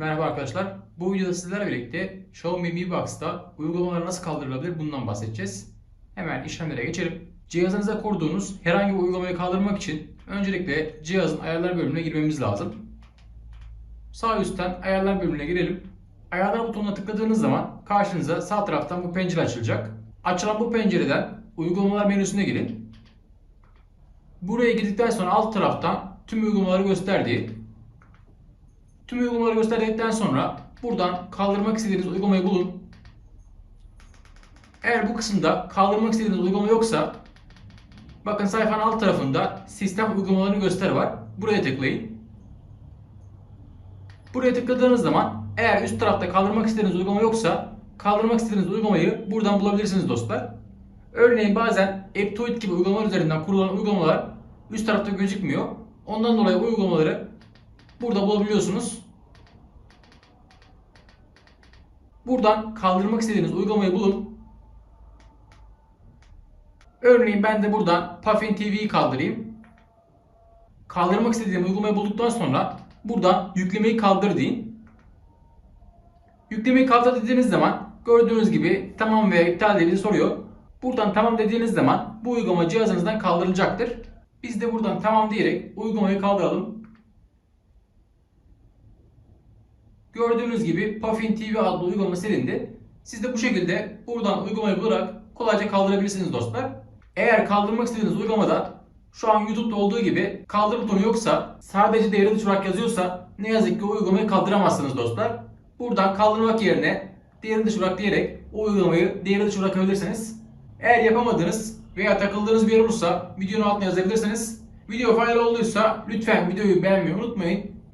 Merhaba arkadaşlar. Bu videoda sizlerle birlikte Xiaomi Mi Box'ta uygulamalar nasıl kaldırılabilir bundan bahsedeceğiz. Hemen işlemlere geçelim. Cihazınıza kurduğunuz herhangi bir uygulamayı kaldırmak için öncelikle cihazın ayarlar bölümüne girmemiz lazım. Sağ üstten ayarlar bölümüne girelim. Ayarlar butonuna tıkladığınız zaman karşınıza sağ taraftan bu pencere açılacak. Açılan bu pencereden uygulamalar menüsüne girin. Buraya girdikten sonra alt taraftan tüm uygulamaları gösterdiği Tüm uygulamaları gösterdikten sonra buradan kaldırmak istediğiniz uygulamayı bulun. Eğer bu kısımda kaldırmak istediğiniz uygulama yoksa bakın sayfanın alt tarafında sistem uygulamalarını göster var. Buraya tıklayın. Buraya tıkladığınız zaman eğer üst tarafta kaldırmak istediğiniz uygulama yoksa kaldırmak istediğiniz uygulamayı buradan bulabilirsiniz dostlar. Örneğin bazen AppToit gibi uygulamalar üzerinden kurulan uygulamalar üst tarafta gözükmüyor. Ondan dolayı uygulamaları burada bulabiliyorsunuz. Buradan kaldırmak istediğiniz uygulamayı bulun. Örneğin ben de buradan Puffin TV'yi kaldırayım. Kaldırmak istediğim uygulamayı bulduktan sonra buradan yüklemeyi kaldır deyin. Yüklemeyi kaldır dediğiniz zaman gördüğünüz gibi tamam veya iptal dediğini soruyor. Buradan tamam dediğiniz zaman bu uygulama cihazınızdan kaldırılacaktır. Biz de buradan tamam diyerek uygulamayı kaldıralım. Gördüğünüz gibi Puffin TV adlı uygulama silindi. Siz de bu şekilde buradan uygulamayı bularak kolayca kaldırabilirsiniz dostlar. Eğer kaldırmak istediğiniz uygulamada şu an YouTube'da olduğu gibi kaldır butonu yoksa sadece devre dışı olarak yazıyorsa ne yazık ki o uygulamayı kaldıramazsınız dostlar. Buradan kaldırmak yerine devre dışı olarak diyerek o uygulamayı devre dışı bırakabilirsiniz. Eğer yapamadığınız veya takıldığınız bir yer olursa videonun altına yazabilirsiniz. Video faydalı olduysa lütfen videoyu beğenmeyi unutmayın.